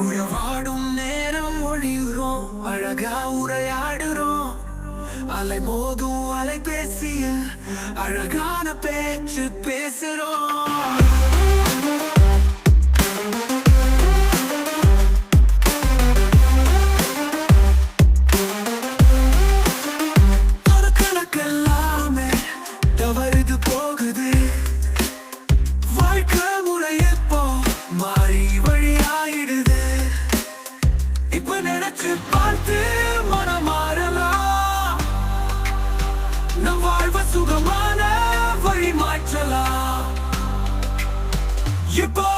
உழவாடும் நேரம் ஒழிகிறோம். அழகா உரையாடுறோம் அலை போதும் அலை பேசிய அழகான பேச்சு பேசுறோம் வழியாயிடுது. இப்ப நினைச்சு பார்த்து மனம் மாறலாம். நம் வாழ்வ சுகமான வழி மாற்றலாம். இப்போ